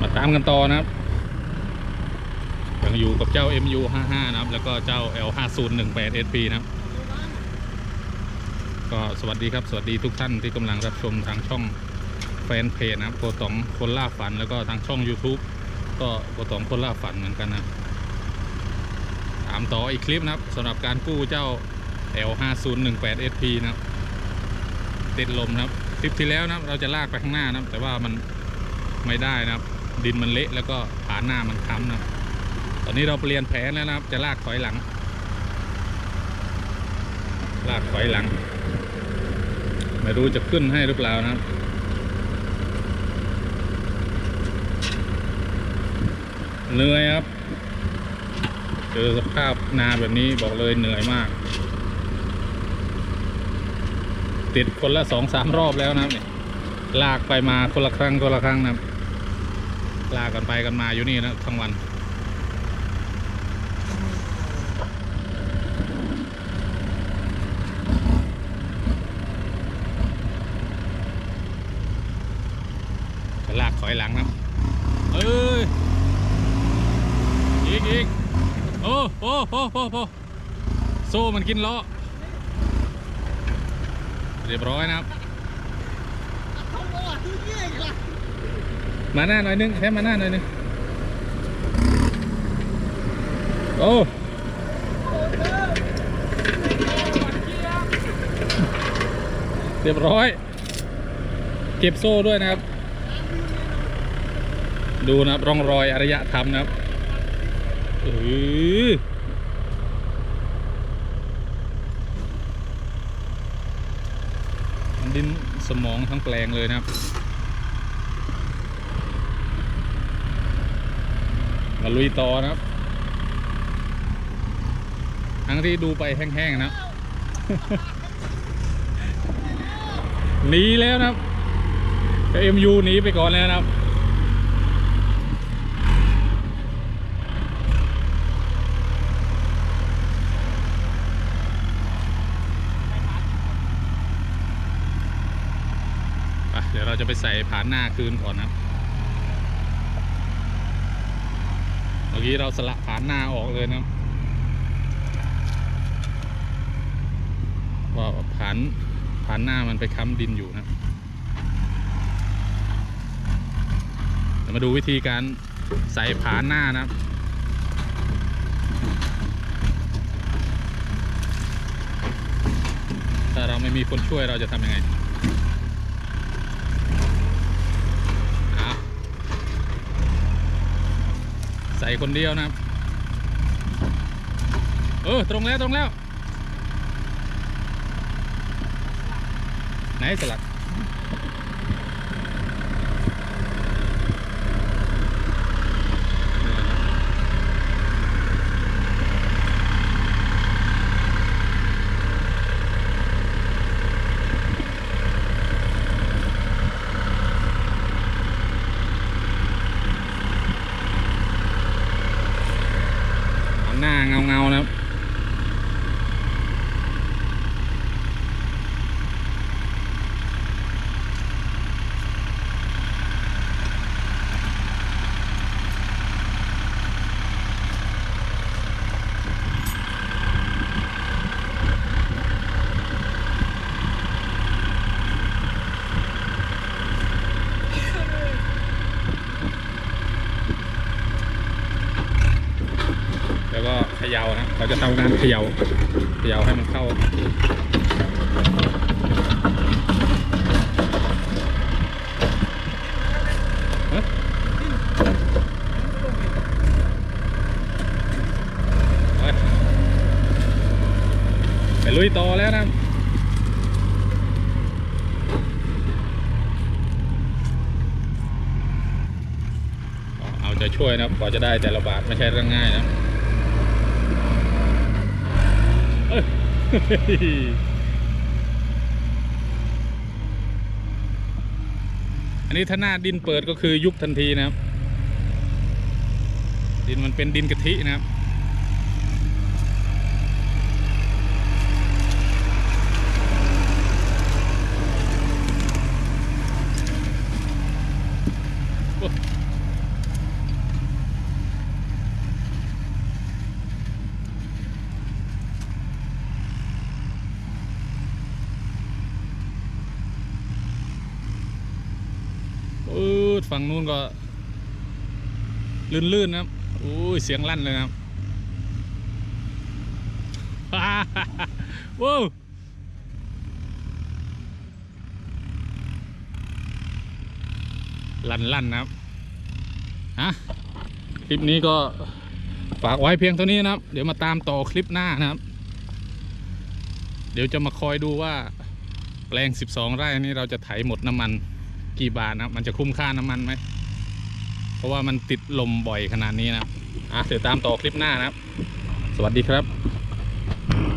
มาตามกันต่อนะครับยังอยู่กับเจ้า MU 55นะครับ แล้วก็เจ้า L 5018 SP นะครับ ก็สวัสดีครับ สวัสดีทุกท่านที่กำลังรับชมทางช่องแฟนเพจนะครับโกตองคนล่าฝันแล้วก็ทางช่อง YouTube ก็โกตองคนล่าฝันเหมือนกันนะตามต่ออีกคลิปนะครับสำหรับการกู้เจ้า L 5018 SP นะครับติดลมนะครับคลิปที่แล้วนะครับเราจะลากไปข้างหน้านะครับ แต่ว่ามันไม่ได้นะครับ ดินมันเละแล้วก็ผาหน้ามันค้ำนะตอนนี้เราเปลี่ยนแผนแล้วนะครับ จะลากถอยหลัง ลากถอยหลัง ไม่รู้จะขึ้นให้หรือเปล่านะครับเหนื่อยครับ เจอสภาพนาแบบนี้บอกเลยเหนื่อยมาก ติดคนละสองสามรอบแล้วนะครับเนี่ยลากไปมาคนละครั้งคนละครั้งนะครับ ลากันไปกันมาอยู่นี่นะทั้งวัน จะลากถอยหลังนะเอ้ยอีกอีกโอ้โอ้โอ้โอ้โอ้โซ่มันกินล้อเรียบร้อยนะครับ มาหน้าหน่อยนึงแค่มาหน้าหน่อยนึงโอ้เรียบร้อย เก็บโซ่ด้วยนะครับ ดูนะครับร่องรอยอารยธรรมนะครับเออมันดินสมองทั้งแปลงเลยนะครับ มาลุยต่อนะครับ ทั้งที่ดูไปแห้งๆนะครับหนีแล้วนะครับเอ็มยูหนีไปก่อนแล้วนะครับอะเดี๋ยวเราจะไปใส่ผานหน้าคืนก่อนนะครับ เมื่อกี้เราสละผานหน้าออกเลยนะว่าผานผานหน้ามันไปค้ำดินอยู่นะเดี๋ยวมาดูวิธีการใส่ผานหน้านะครับถ้าเราไม่มีคนช่วยเราจะทำยังไง อะใส่ คนเดียวนะครับ เออ ตรงแล้วตรงแล้ว ไหนสลัก หน้าเงาเงาๆนะครับแล้วก็เขย่านะเราจะทำการเขย่าเขย่าให้มันเข้าไปลุยต่อแล้วนะเอาใจช่วยนะกว่าจะได้แต่ละบาทไม่ใช่เรื่องง่ายนะ เอันนี้ถ้าหน้าดินเปิดก็คือยุบทันทีนะครับ ดินมันเป็นดินกะทินะครับ โอ้ ดฝั่งนู้นก็ ลื่นๆนะครับอุ้ยเสียงลั่นเลยนะครับว้าวลั่นลั่นๆนะครับฮะคลิปนี้ก็ฝากไว้เพียงเท่านี้นะครับ เดี๋ยวมาตามต่อคลิปหน้านะครับ เดี๋ยวจะมาคอยดูว่าแปลง 12 ไร่นี้เราจะไถหมดน้ำมัน กี่บาทนะครับมันจะคุ้มค่าน้ำมันไหม เพราะว่ามันติดลมบ่อยขนาดนี้นะครับอะเดี๋ยวตามต่อคลิปหน้านะครับ สวัสดีครับ